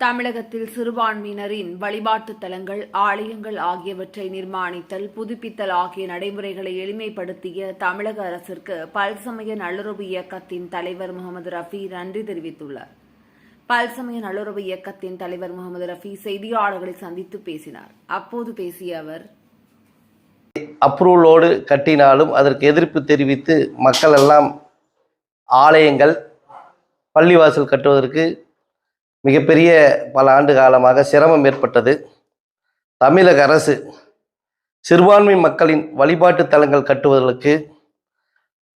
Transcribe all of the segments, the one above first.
தமிழகத்தில் சிறுபான்மையினரின் வழிபாட்டுத் தலங்கள் ஆலயங்கள் ஆகியவற்றை நிர்மாணித்தல் புதுப்பித்தல் ஆகிய நடைமுறைகளை எளிமைப்படுத்திய தமிழக அரசிற்கு பல்சமய நல்லுறவு இயக்கத்தின் தலைவர் முகமது ரஃபி நன்றி தெரிவித்துள்ளார். பல்சமய நல்லுறவு இயக்கத்தின் தலைவர் முகமது ரஃபி செய்தியாளர்களை சந்தித்து பேசினார். அப்போது பேசிய அவர் அப்ரூவலோடு கட்டினாலும் அதற்கு எதிர்ப்பு தெரிவித்து மக்கள் எல்லாம் ஆலயங்கள் பள்ளிவாசல் கட்டுவதற்கு மிகப்பெரிய பல ஆண்டு காலமாக சிரமம் ஏற்பட்டது. தமிழக அரசு சிறுபான்மை மக்களின் வழிபாட்டு தலங்கள் கட்டுவதற்கு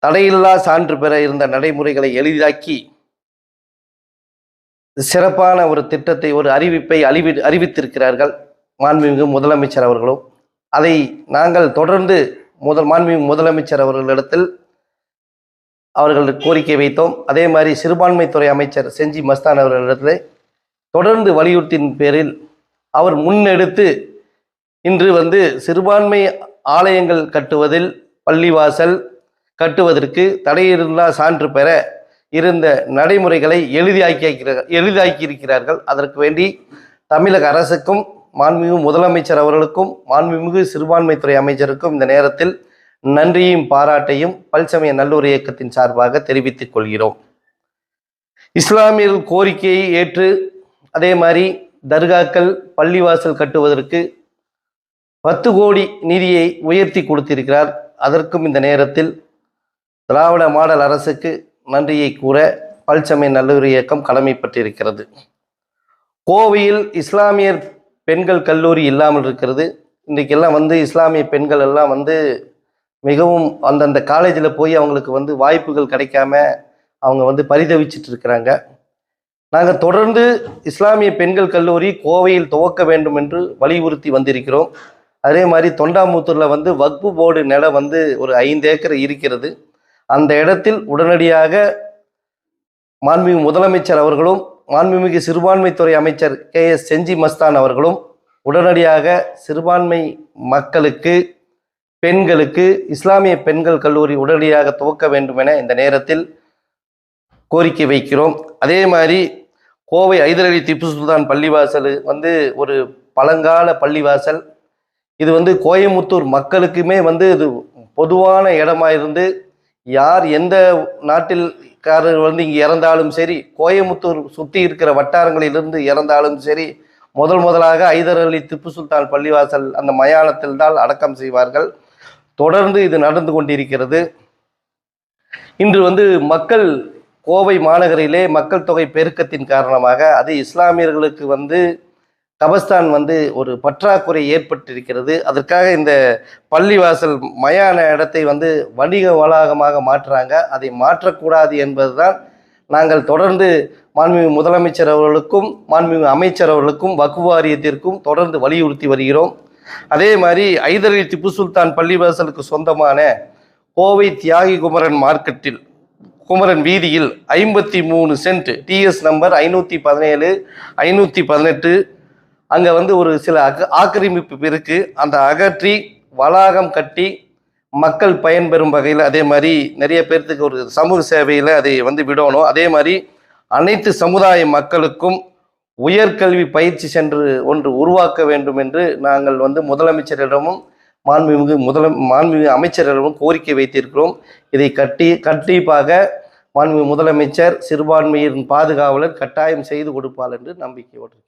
தடையில்லா சான்று பெற இருந்த நடைமுறைகளை எளிதாக்கி சிறப்பான ஒரு திட்டத்தை ஒரு அறிவிப்பை அறிவி அறிவித்திருக்கிறார்கள் மாண்புமிகு முதலமைச்சர் அவர்களும் அதை நாங்கள் தொடர்ந்து முதல் மாண்புமிகு முதலமைச்சர் அவர்களிடத்தில் அவர்கள் கோரிக்கை வைத்தோம். அதே மாதிரி சிறுபான்மைத்துறை அமைச்சர் செஞ்சி மஸ்தான் அவர்களிடத்தில் தொடர்ந்து வலியுறுத்தின் பேரில் அவர் முன்னெடுத்து இன்று வந்து சிறுபான்மை ஆலயங்கள் கட்டுவதில் பள்ளிவாசல் கட்டுவதற்கு தடையில்லா சான்று பெற இருந்த நடைமுறைகளை எளிதாக்கி எளிதாக்கியிருக்கிறார்கள் அதற்கு வேண்டி தமிழக அரசுக்கும் மாண்புமிகு முதலமைச்சர் அவர்களுக்கும் மாண்புமிகு சிறுபான்மைத்துறை அமைச்சருக்கும் இந்த நேரத்தில் நன்றியும் பாராட்டையும் பல்சமய நல்லூர் இயக்கத்தின் சார்பாக தெரிவித்துக் கொள்கிறோம். இஸ்லாமியர்கள் கோரிக்கையை ஏற்று அதே மாதிரி தர்காக்கள் பள்ளிவாசல் கட்டுவதற்கு பத்து கோடி நிதியை உயர்த்தி கொடுத்திருக்கிறார். அதற்கும் இந்த நேரத்தில் திராவிட மாடல் அரசுக்கு நன்றியை கூற பல்சமய நல்லூர் இயக்கம் கடமைப்பட்டிருக்கிறது. கோவையில் இஸ்லாமியர் பெண்கள் கல்லூரி இல்லாமல் இருக்கிறது. இன்றைக்கெல்லாம் வந்து இஸ்லாமிய பெண்கள் எல்லாம் வந்து மிகவும் அந்தந்த காலேஜில் போய் அவங்களுக்கு வந்து வாய்ப்புகள் கிடைக்காம அவங்க வந்து பரிதவிச்சிட்டு இருக்கிறாங்க. நாங்கள் தொடர்ந்து இஸ்லாமிய பெண்கள் கல்லூரி கோவையில் துவக்க வேண்டும் என்று வலியுறுத்தி வந்திருக்கிறோம். அதே மாதிரி தொண்டாமுத்தூரில் வந்து வக்பு போர்டு நிலம் வந்து ஒரு ஐந்து ஏக்கர் இருக்கிறது. அந்த இடத்தில் உடனடியாக மாண்புமிகு முதலமைச்சர் அவர்களும் மாண்புமிகு சிறுபான்மைத்துறை அமைச்சர் கே. எஸ். செஞ்சி மஸ்தான் அவர்களும் உடனடியாக சிறுபான்மை மக்களுக்கு பெண்களுக்கு இஸ்லாமிய பெண்கள் கல்லூரி உடனடியாக துவக்க வேண்டும் என இந்த நேரத்தில் கோரிக்கை வைக்கிறோம். அதே மாதிரி கோவை ஐதரலி திப்பு சுல்தான் பள்ளிவாசல் வந்து ஒரு பழங்கால பள்ளிவாசல். இது வந்து கோயமுத்தூர் மக்களுக்குமே வந்து இது பொதுவான இடமா இருந்து யார் எந்த நாட்டில்காரர் வந்து இங்கே இறந்தாலும் சரி கோயமுத்தூர் சுற்றி இருக்கிற வட்டாரங்களிலிருந்து இறந்தாலும் சரி முதல் முதலாக ஐதர் அலி திப்பு சுல்தான் பள்ளிவாசல் அந்த மயானத்தில் தான் அடக்கம் செய்வார்கள். தொடர்ந்து இது நடந்து கொண்டிருக்கிறது. இன்று வந்து மக்கள் கோவை மாநகரிலே மக்கள் தொகை பெருக்கத்தின் காரணமாக அது இஸ்லாமியர்களுக்கு வந்து கபஸ்தான் வந்து ஒரு பற்றாக்குறை ஏற்பட்டிருக்கிறது. அதற்காக இந்த பள்ளிவாசல் மயான இடத்தை வந்து வணிக வளாகமாக மாற்றுறாங்க. அதை மாற்றக்கூடாது என்பதுதான் நாங்கள் தொடர்ந்து மாண்புமிகு முதலமைச்சர் அவர்களுக்கும் மாண்புமிகு அமைச்சர் அவர்களுக்கும் வக்ஃபு வாரியத்திற்கும் தொடர்ந்து வலியுறுத்தி வருகிறோம். அதே மாதிரி ஐதரலி திப்பு சுல்தான் பள்ளிவாசலுக்கு சொந்தமான கோவை தியாகி குமரன் மார்க்கெட்டில் குமரன் வீதியில் ஐம்பத்தி மூணு சென்ட் டிஎஸ் நம்பர் ஐநூற்றி பதினேழு ஐநூற்றி பதினெட்டு. அங்கே வந்து ஒரு சில அக ஆக்கிரமிப்பு இருக்குது அந்த அகற்றி வளாகம் கட்டி மக்கள் பயன்பெறும் வகையில் அதே மாதிரி நிறைய பேர்த்துக்கு ஒரு சமூக சேவையில் அதை வந்து விடணும். அதே மாதிரி அனைத்து சமுதாய மக்களுக்கும் உயர்கல்வி பயிற்சி சென்று ஒன்று உருவாக்க வேண்டும் என்று நாங்கள் வந்து முதலமைச்சரிடமும் மாண்புமிகு முதல மாண்புமிகு அமைச்சரிடமும் கோரிக்கை வைத்திருக்கிறோம். இதை கட்டி கண்டிப்பாக மாண்புமிகு முதலமைச்சர் சிறுபான்மையின் பாதுகாவலர் கட்டாயம் செய்து கொடுப்பார் என்று நம்பிக்கையோடு இருக்கிறோம்